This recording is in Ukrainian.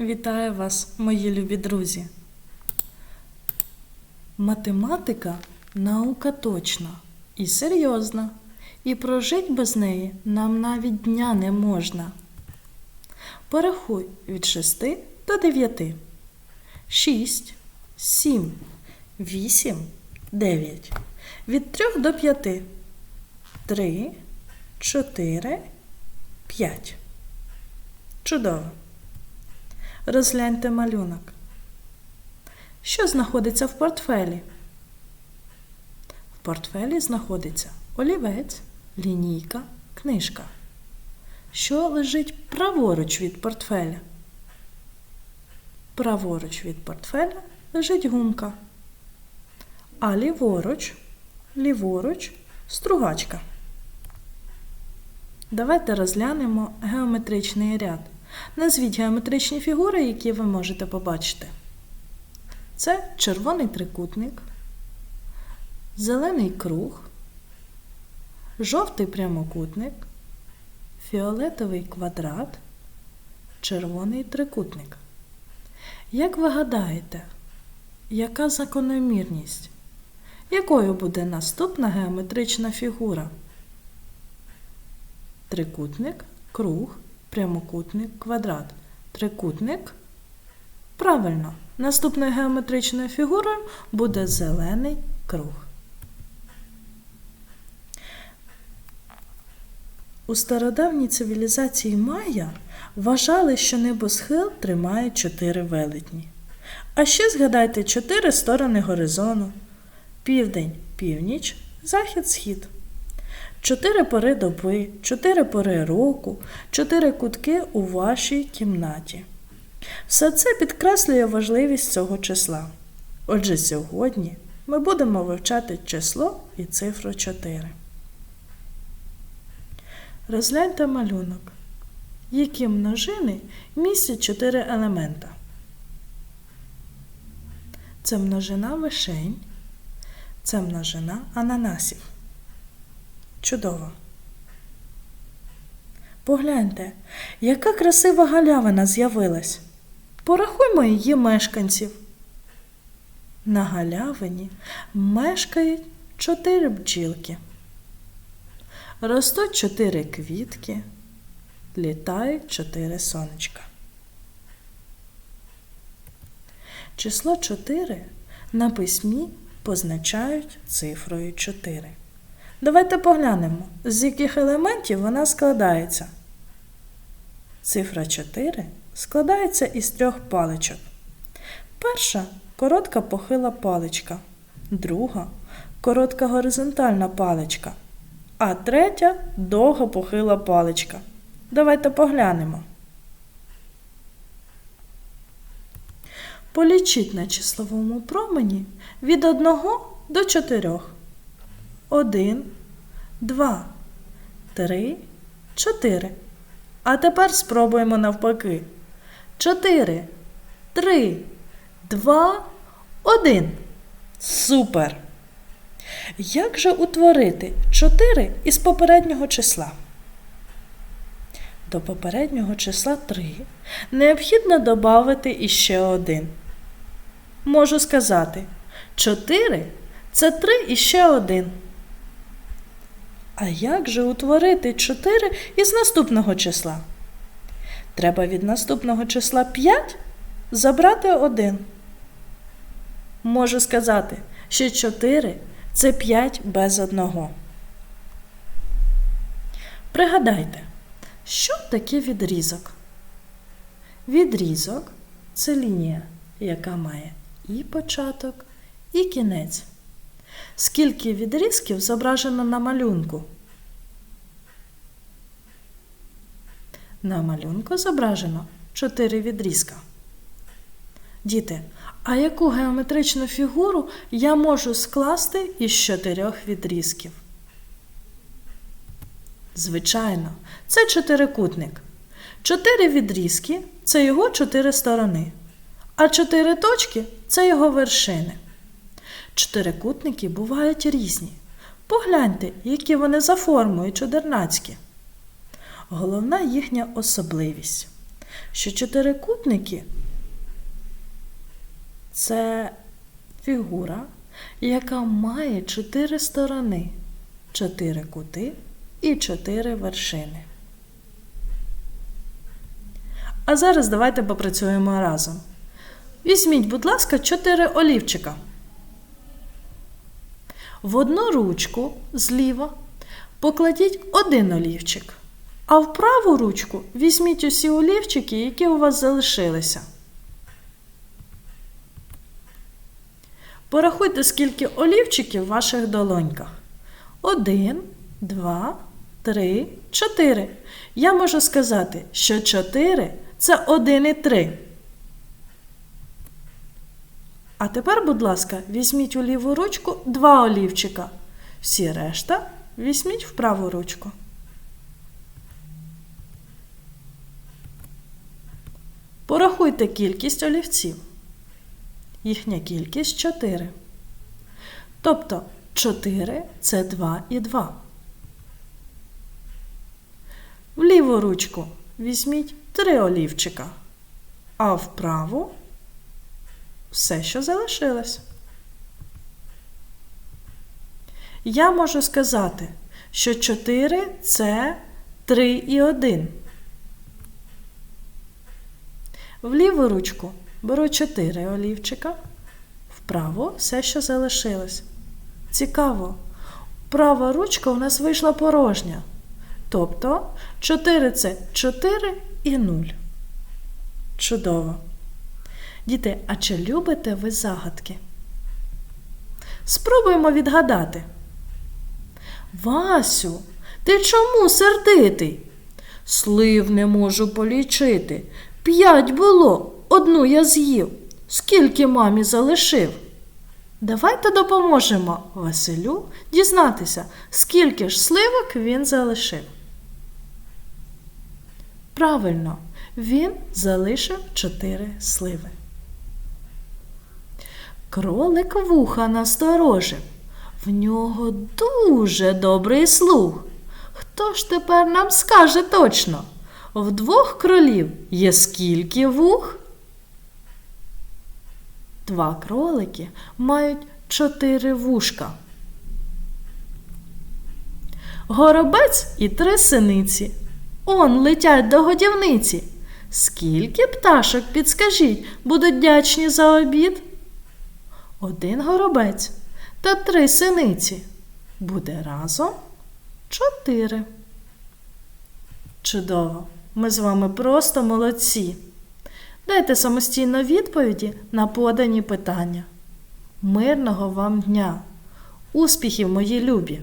Вітаю вас, мої любі друзі. Математика наука точна і серйозна, і прожить без неї нам навіть дня не можна. Порахуй від 6 до 9. 6, 7, 8, 9. Від 3 до 5. 3, 4, 5. Чудово. Розгляньте малюнок. Що знаходиться в портфелі? В портфелі знаходиться олівець, лінійка, книжка. Що лежить праворуч від портфеля? Праворуч від портфеля лежить гумка, а ліворуч, ліворуч стругачка. Давайте розглянемо геометричний ряд. Назвіть геометричні фігури, які ви можете побачити. Це червоний трикутник, зелений круг, жовтий прямокутник, фіолетовий квадрат, червоний трикутник. Як ви гадаєте, яка закономірність? Якою буде наступна геометрична фігура? Трикутник, круг, прямокутник, квадрат. Трикутник. Правильно. Наступною геометричною фігурою буде зелений круг. У стародавній цивілізації Майя вважали, що небосхил тримає чотири велетні. А ще згадайте чотири сторони горизону: південь, північ, захід, схід. Чотири пори доби, чотири пори року, чотири кутки у вашій кімнаті. Все це підкреслює важливість цього числа. Отже, сьогодні ми будемо вивчати число і цифру 4. Розгляньте малюнок. Які множини містять 4 елемента? Це множина вишень, це множина ананасів. Чудово. Погляньте, яка красива галявина з'явилась. Порахуймо її мешканців. На галявині мешкають чотири бджілки. Ростуть чотири квітки, літають чотири сонечка. Число 4 на письмі позначають цифрою 4. Давайте поглянемо, з яких елементів вона складається. Цифра 4 складається із трьох паличок. Перша коротка похила паличка, друга коротка горизонтальна паличка, а третя довга похила паличка. Давайте поглянемо. Полічіть на числовому промені від 1 до 4. 1, 2, 3, 4. А тепер спробуємо навпаки. 4, 3, 2, 1. Супер! Як же утворити 4 із попереднього числа? До попереднього числа 3 необхідно додати іще 1. Можу сказати, 4 це 3 і ще 1. А як же утворити 4 із наступного числа? Треба від наступного числа 5 забрати 1. Можу сказати, що 4 це 5 без 1. Пригадайте, що таке відрізок? Відрізок це лінія, яка має і початок, і кінець. Скільки відрізків зображено на малюнку? На малюнку зображено 4 відрізка. Діти, а яку геометричну фігуру я можу скласти із чотирьох відрізків? Звичайно, це чотирикутник. Чотири відрізки це його чотири сторони, а чотири точки це його вершини. Чотирикутники бувають різні. Погляньте, які вони за формою чудернацькі. Головна їхня особливість. що чотирикутники це фігура, яка має чотири сторони, чотири кути і чотири вершини. А зараз давайте попрацюємо разом. Візьміть, будь ласка, чотири олівчика. В одну ручку зліва покладіть один олівчик, а в праву ручку візьміть усі олівчики, які у вас залишилися. Порахуйте, скільки олівчиків в ваших долоньках. Один, два, три, чотири. Я можу сказати, що чотири це один і три. А тепер, будь ласка, візьміть у ліву ручку два олівчика. Всі решта візьміть в праву ручку. Порахуйте кількість олівців. Їхня кількість 4. Тобто 4 це 2 і 2. В ліву ручку візьміть 3 олівчика, а в праву все, що залишилось. Я можу сказати, що 4 це 3 і 1. В ліву ручку беру 4 олівчика, вправо все, що залишилось. Цікаво, права ручка у нас вийшла порожня. Тобто 4 це 4 і 0. Чудово. Діти, а чи любите ви загадки? Спробуємо відгадати. Васю, ти чому сердитий? Слив не можу полічити. П'ять було, одну я з'їв. Скільки мамі залишив? Давайте допоможемо Василю дізнатися, скільки ж сливок він залишив. Правильно, він залишив чотири сливи. Кролик вуха насторожив. В нього дуже добрий слух. Хто ж тепер нам скаже точно? В двох кролів є скільки вух? Два кролики мають чотири вушка. Горобець і три синиці. Он летять до годівниці. Скільки пташок, підскажіть, будуть вдячні за обід? Один горобець та три синиці. Буде разом чотири. Чудово! Ми з вами просто молодці. Дайте самостійно відповіді на подані питання. Мирного вам дня! Успіхів, мої любі!